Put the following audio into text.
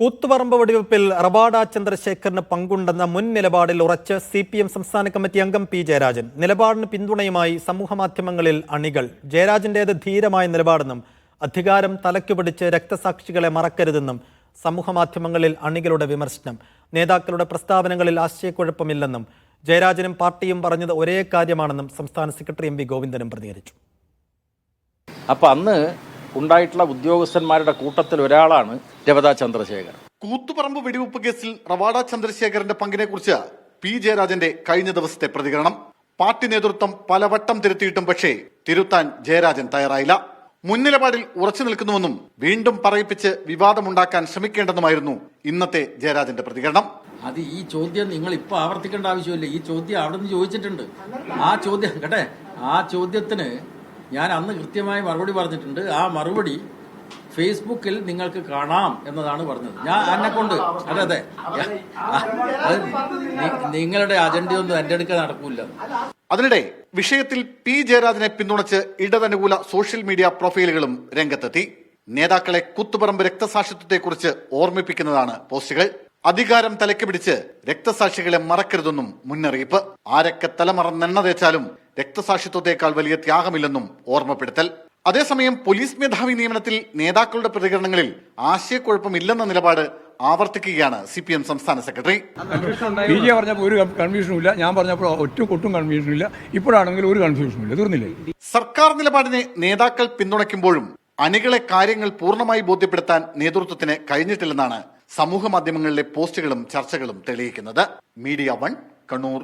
Koothuparamba വെടിവെപ്പിൽ Rabada ചന്ദ്രശേഖറിന് പങ്കുണ്ടെന്ന മുൻ നിലപാടിൽ ഉറച്ച് സി പി എം സംസ്ഥാന കമ്മിറ്റി അംഗം പി ജയരാജൻ. നിലപാടിന് പിന്തുണയുമായി സമൂഹമാധ്യമങ്ങളിൽ അണികൾ. ജയരാജന്റേത് ധീരമായ നിലപാടെന്നും അധികാരം തലയ്ക്കു പിടിച്ച് രക്തസാക്ഷികളെ മറക്കരുതെന്നും സമൂഹമാധ്യമങ്ങളിൽ അണികളുടെ വിമർശനം. നേതാക്കളുടെ പ്രസ്താവനകളിൽ ആശയക്കുഴപ്പമില്ലെന്നും ജയരാജനും പാർട്ടിയും പറഞ്ഞത് ഒരേ കാര്യമാണെന്നും സംസ്ഥാന സെക്രട്ടറി എം വി ഗോവിന്ദനും പ്രതികരിച്ചു. അപ്പം അന്ന് ഉണ്ടായിട്ടുള്ള ഉദ്യോഗസ്ഥന്മാരുടെ കൂട്ടത്തിൽ ഒരാളാണ് രവത ചന്ദ്രശേഖരൻ. കൂത്തുപറമ്പ് വെടിവെപ്പ് കേസിൽ റവാഡ ചന്ദ്രശേഖരന്റെ പങ്കിനെക്കുറിച്ച് പി ജയരാജന്റെ കഴിഞ്ഞ ദിവസത്തെ പ്രതികരണം. പാർട്ടി നേതൃത്വം പലവട്ടം തിരുത്തിയിട്ടും പക്ഷേ തിരുത്താൻ ജയരാജൻ തയ്യാറായില്ല. മുൻ നിലപാടിൽ ഉറച്ചു നിൽക്കുന്നുവെന്നും വീണ്ടും പറയിപ്പിച്ച് വിവാദമുണ്ടാക്കാൻ ശ്രമിക്കേണ്ടെന്നുമായിരുന്നു ഇന്നത്തെ ജയരാജന്റെ പ്രതികരണം. അത് ഈ ചോദ്യം നിങ്ങൾ ഇപ്പൊ ആവർത്തിക്കേണ്ട ആവശ്യമില്ല. ഈ ചോദ്യം അവിടെ നിന്ന് ചോദിച്ചിട്ടുണ്ട്. ആ ചോദ്യം കേട്ടെ? ആ ചോദ്യത്തിന് ഞാൻ അന്ന് കൃത്യമായി മറുപടി പറഞ്ഞിട്ടുണ്ട്. ആ മറുപടി ഫേസ്ബുക്കിൽ നിങ്ങൾക്ക് കാണാം എന്നതാണ് പറഞ്ഞത്. ഞാൻ എന്നെ കൊണ്ട്. അതെ അതെ. നിങ്ങളുടെ അജണ്ട നിങ്ങളുടെ അജണ്ടയൊന്നും എന്റെ അടുക്ക നടക്കൂല. അതിനിടെ വിഷയത്തിൽ പി ജയരാജനെ പിന്തുണച്ച് ഇടതനുകൂല സോഷ്യൽ മീഡിയ പ്രൊഫൈലുകളും രംഗത്തെത്തി. നേതാക്കളെ കുത്തുപറമ്പ് രക്തസാക്ഷിത്വത്തെക്കുറിച്ച് ഓർമ്മിപ്പിക്കുന്നതാണ് പോസ്റ്റുകൾ. അധികാരം തലയ്ക്ക് പിടിച്ച് രക്തസാക്ഷികളെ മറക്കരുതെന്നും മുന്നറിയിപ്പ്. ആരൊക്കെ തലമറന്നെണ്ണ തേച്ചാലും രക്തസാക്ഷിത്വത്തെക്കാൾ വലിയ ത്യാഗമില്ലെന്നും ഓർമ്മപ്പെടുത്തൽ. അതേസമയം പോലീസ് മേധാവി നിയമനത്തിൽ നേതാക്കളുടെ പ്രതികരണങ്ങളിൽ ആശയക്കുഴപ്പമില്ലെന്ന നിലപാട് ആവർത്തിക്കുകയാണ് സി പി എം സംസ്ഥാന സെക്രട്ടറി. പി ജെ പറഞ്ഞപ്പോൾ ഒരു കൺഫ്യൂഷനും ഇല്ല. ഞാൻ പറഞ്ഞപ്പോൾ ഒറ്റ ഒട്ടും കൺഫ്യൂഷനും ഇല്ല. ഇപ്പോഴാണെങ്കിൽ ഒരു കൺഫ്യൂഷനും ഇല്ല. തീർന്നില്ലേ? സർക്കാർ നിലപാടിനെ നേതാക്കൾ പിന്തുണയ്ക്കുമ്പോഴും അണികളെ കാര്യങ്ങൾ പൂർണമായി ബോധ്യപ്പെടുത്താൻ നേതൃത്വത്തിന് കഴിഞ്ഞിട്ടില്ലെന്നാണ് സമൂഹ മാധ്യമങ്ങളിലെ പോസ്റ്റുകളും ചർച്ചകളും തെളിയിക്കുന്നത് മീഡിയ വൺ കണ്ണൂർ